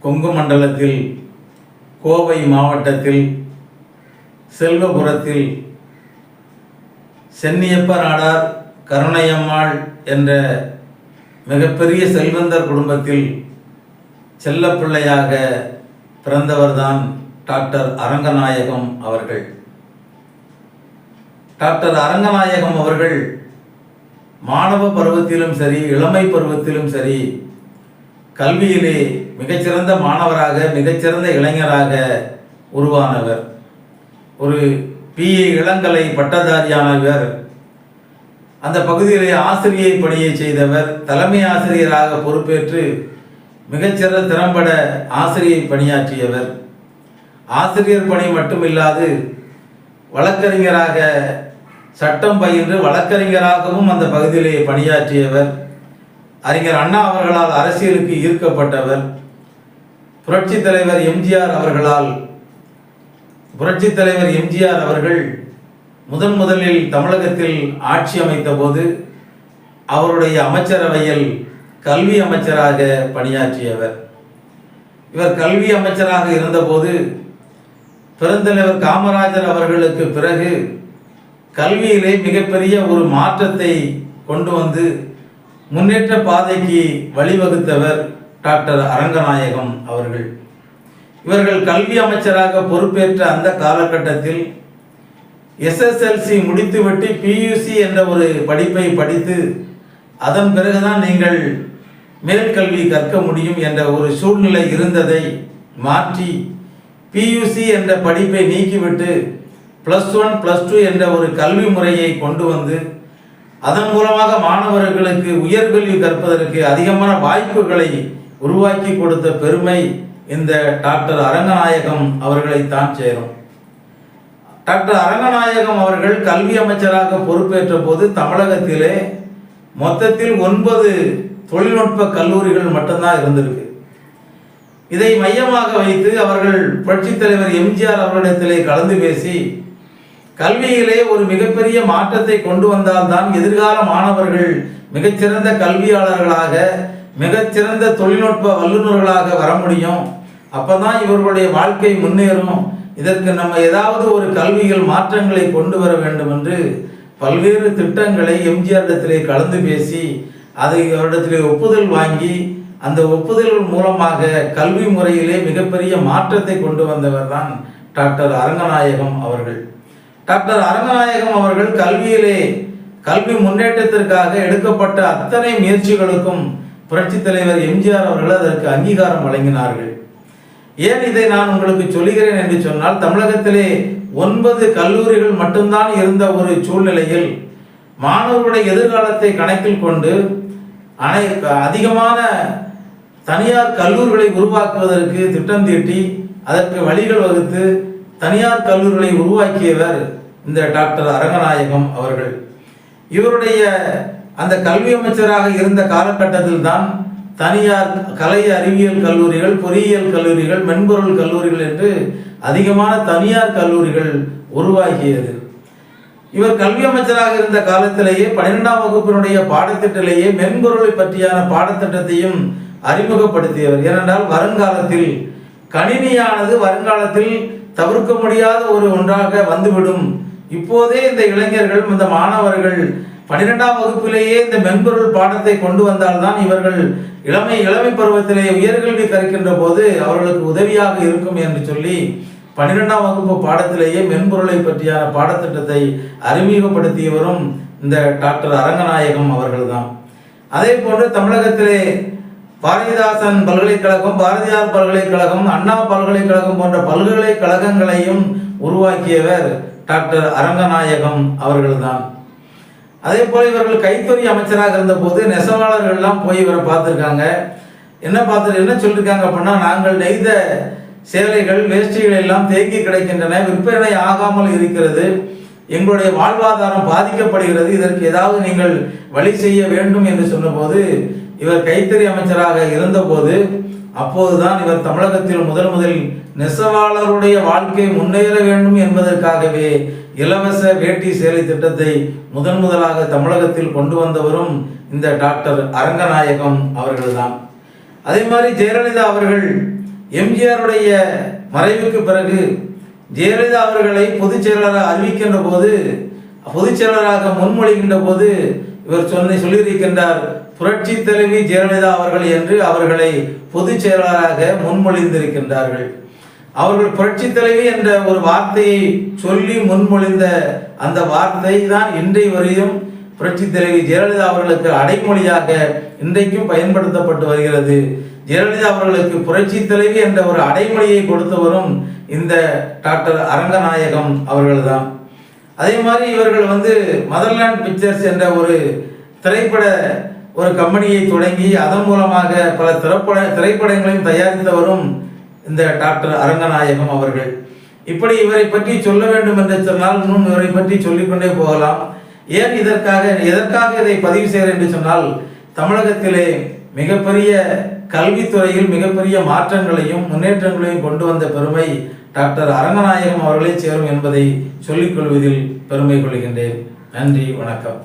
கொங்கு மண்டலத்தில் கோவை மாவட்டத்தில் செல்வபுரத்தில் சென்னியப்ப நாடார் கருணையம்மாள் என்ற மிகப்பெரிய செல்வந்தர் குடும்பத்தில் செல்லப்பிள்ளையாக பிறந்தவர்தான் டாக்டர் அரங்கநாயகம் அவர்கள். டாக்டர் அரங்கநாயகம் அவர்கள் மாணவ பருவத்திலும் சரி இளமை பருவத்திலும் சரி கல்வியிலே மிகச்சிறந்த மாணவராக மிகச்சிறந்த இளைஞராக உருவானவர். ஒரு பிஏ இளங்கலை பட்டதாரியானவர். அந்த பகுதியிலே ஆசிரியை பணியை செய்தவர். தலைமை ஆசிரியராக பொறுப்பேற்று மிகச்சிறந்த திறம்பட ஆசிரியை பணியாற்றியவர். ஆசிரியர் பணி மட்டுமில்லாது வழக்கறிஞராக சட்டம் பயின்று வழக்கறிஞராகவும் அந்த பகுதியிலே பணியாற்றியவர். அறிஞர் அண்ணா அவர்களால் அரசியலுக்கு ஈர்க்கப்பட்டவர். புரட்சி தலைவர் எம்ஜிஆர் அவர்களால் புரட்சித் தலைவர் எம்ஜிஆர் அவர்கள் முதன் முதலில் தமிழகத்தில் ஆட்சி அமைத்த போது அவருடைய அமைச்சரவையில் கல்வி அமைச்சராக பணியாற்றியவர். இவர் கல்வி அமைச்சராக இருந்தபோது பெருந்தலைவர் காமராஜர் அவர்களுக்கு பிறகு கல்வியிலே மிகப்பெரிய ஒரு மாற்றத்தை கொண்டு வந்து முன்னேற்ற பாதைக்கு வழிவகுத்தவர் டாக்டர் அரங்கநாயகம் அவர்கள். இவர்கள் கல்வி அமைச்சராக பொறுப்பேற்ற அந்த காலகட்டத்தில் எஸ்எஸ்எல்சி முடித்துவிட்டு பியூசி என்ற ஒரு படிப்பை படித்து அதன் பிறகுதான் நீங்கள் மேல்கல்வி கற்க முடியும் என்ற ஒரு சூழ்நிலை இருந்ததை மாற்றி பியூசி என்ற படிப்பை நீக்கிவிட்டு ப்ளஸ் ஒன் ப்ளஸ் டூ என்ற ஒரு கல்வி முறையை கொண்டு வந்து அதன் மூலமாக மாணவர்களுக்கு உயர்கல்வி கற்பதற்கு அதிகமான வாய்ப்புகளை உருவாக்கி கொடுத்த பெருமை இந்த டாக்டர் அரங்கநாயகம் அவர்களை தான் சேரும். டாக்டர் அரங்கநாயகம் அவர்கள் கல்வி அமைச்சராக பொறுப்பேற்ற போது தமிழகத்திலே மொத்தத்தில் ஒன்பது தொழில்நுட்ப கல்லூரிகள் மட்டும்தான் இருந்திருக்கு. இதை மையமாக வைத்து அவர்கள் புரட்சித் தலைவர் எம்ஜிஆர் அவர்களிடத்திலே கலந்து பேசி கல்வியிலே ஒரு மிகப்பெரிய மாற்றத்தை கொண்டு வந்தால்தான் எதிர்கால மாணவர்கள் மிகச்சிறந்த கல்வியாளர்களாக மிகச்சிறந்த தொழில்நுட்ப வல்லுநர்களாக வர முடியும். அப்பதான் இவர்களுடைய வாழ்க்கை முன்னேறும். இதற்கு நம்ம ஏதாவது ஒரு கல்வியில் மாற்றங்களை கொண்டு வர வேண்டும் என்று பல்வேறு திட்டங்களை எம்ஜிஆர் இடத்திலே கலந்து பேசி அதை அவரிடத்திலே ஒப்புதல் வாங்கி அந்த ஒப்புதல் மூலமாக கல்வி முறையிலே மிகப்பெரிய மாற்றத்தை கொண்டு வந்தவர் தான் டாக்டர் அரங்கநாயகம் அவர்கள். டாக்டர் அரங்கநாயகம் அவர்கள் கல்வியிலே கல்வி முன்னேற்றத்திற்காக எடுக்கப்பட்ட அத்தனை முயற்சிகளுக்கும் புரட்சி தலைவர் எம்ஜிஆர் அவர்கள் அதற்கு அங்கீகாரம் வழங்கினார்கள். ஏன் இதை நான் உங்களுக்கு சொல்லுகிறேன் என்று சொன்னால் தமிழகத்திலே ஒன்பது கல்லூரிகள் மட்டும்தான் இருந்த ஒரு சூழ்நிலையில் மாணவர்களுடைய எதிர்காலத்தை கணக்கில் கொண்டு அனை அதிகமான தனியார் கல்லூரிகளை உருவாக்குவதற்கு திட்டம் தீட்டி அதற்கு வழிகள் வகுத்து தனியார் கல்லூரிகளை உருவாக்கியவர் இந்த டாக்டர் அரங்கநாயகம் அவர்கள். இவருடைய அந்த கல்வி அமைச்சராக இருந்த காலகட்டத்தில் தான் தனியார் கலை அறிவியல் கல்லூரிகள் பொறியியல் கல்லூரிகள் மென்பொருள் கல்லூரிகள் என்று அதிகமான தனியார் கல்லூரிகள் உருவாகியது. இவர் கல்வி அமைச்சராக இருந்த காலத்திலேயே பன்னிரெண்டாம் வகுப்பினுடைய பாடத்திட்டத்திலேயே மென்பொருளை பற்றியான பாடத்திட்டத்தையும் அறிமுகப்படுத்தியவர். ஏனென்றால் வருங்காலத்தில் கணினியானது வருங்காலத்தில் தவிர்க்க முடியாத ஒரு ஒன்றாக வந்துவிடும். இப்போதே இந்த இளைஞர்கள் இந்த மாணவர்கள் பன்னிரெண்டாம் வகுப்பிலேயே இந்த மென்பொருள் பாடத்தை கொண்டு வந்தால்தான் இவர்கள் இளமை இளமை பருவத்திலே உயர்கல்வி கற்கின்ற போது அவர்களுக்கு உதவியாக இருக்கும் என்று சொல்லி பன்னிரெண்டாம் வகுப்பு பாடத்திலேயே மென்பொருளை பற்றியான பாடத்திட்டத்தை அறிமுகப்படுத்தியவரும் இந்த டாக்டர் அரங்கநாயகம் அவர்கள்தான். அதே போன்று தமிழகத்திலே பாரதிதாசன் பல்கலைக்கழகம் பாரதியார் பல்கலைக்கழகம் அண்ணா பல்கலைக்கழகம் போன்ற பல்கலைக்கழகங்களையும் உருவாக்கியவர் டாக்டர் அரங்கநாயகம் அவர்கள்தான். அதே போல இவர்கள் கைத்தறி அமைச்சராக இருந்தபோது நெசவாளர்கள்லாம் போய் இவரை பார்த்துருக்காங்க. என்ன பார்த்து என்ன சொல்லியிருக்காங்க அப்படின்னா நாங்கள் நெய்த சேலைகள் வேஷ்டிகள் எல்லாம் தேங்கி கிடைக்கின்றன விற்பனை ஆகாமல் இருக்கிறது எங்களுடைய வாழ்வாதாரம் பாதிக்கப்படுகிறது இதற்கு ஏதாவது நீங்கள் வழி செய்ய வேண்டும் என்று சொன்னபோது இவர் கைத்தறி அமைச்சராக இருந்தபோது அப்போதுதான் இவர் தமிழகத்தில் முதல் முதலில் நெசவாளருடைய வாழ்க்கை முன்னேற வேண்டும் என்பதற்காகவே இலவச வேட்டி சேலை திட்டத்தை முதன் முதலாக தமிழகத்தில் கொண்டு வந்தவரும் இந்த டாக்டர் அரங்கநாயகம் அவர்கள்தான். அதே மாதிரி ஜெயலலிதா அவர்கள் எம்ஜிஆருடைய மறைவுக்கு பிறகு ஜெயலலிதா அவர்களை பொதுச் செயலராக அறிவிக்கின்ற போது பொதுச் செயலராக முன்மொழிகின்ற போது இவர் சொன்ன சொல்லியிருக்கின்றார் புரட்சி தலைவி ஜெயலலிதா அவர்கள் என்று அவர்களை பொதுச் செயலாளராக முன்மொழிந்திருக்கின்றார்கள். அவர்கள் புரட்சி தலைவி என்ற ஒரு வார்த்தையை சொல்லி முன்மொழிந்த அந்த வார்த்தை தான் இன்றை வரையும் புரட்சி தலைவி ஜெயலலிதா அவர்களுக்கு அடைமொழியாக இன்றைக்கும் பயன்படுத்தப்பட்டு வருகிறது. ஜெயலலிதா அவர்களுக்கு புரட்சி தலைவி என்ற ஒரு அடைமொழியை கொடுத்தவரும் இந்த டாக்டர் அரங்கநாயகம் அவர்கள்தான். அதே மாதிரி இவர்கள் வந்து மதர்லாண்ட் பிக்சர்ஸ் என்ற ஒரு திரைப்பட ஒரு கம்பெனியை தொடங்கி அதன் மூலமாக பல திரைப்பட திரைப்படங்களையும் தயாரித்தவரும் இந்த டாக்டர் அரங்கநாயகம் அவர்கள். இப்படி இவரை பற்றி சொல்ல வேண்டும் என்று சொன்னால் இன்னும் இவரை பற்றி சொல்லிக்கொண்டே போகலாம். ஏன் இதற்காக எதற்காக இதை பதிவு செய்கிறேன் என்று சொன்னால் தமிழகத்திலே மிகப்பெரிய கல்வித்துறையில் மிகப்பெரிய மாற்றங்களையும் முன்னேற்றங்களையும் கொண்டு வந்த பெருமை டாக்டர் அரங்கநாயகம் அவர்களே சேரும் என்பதை சொல்லிக் கொள்வதில் பெருமை கொள்கின்றேன். நன்றி வணக்கம்.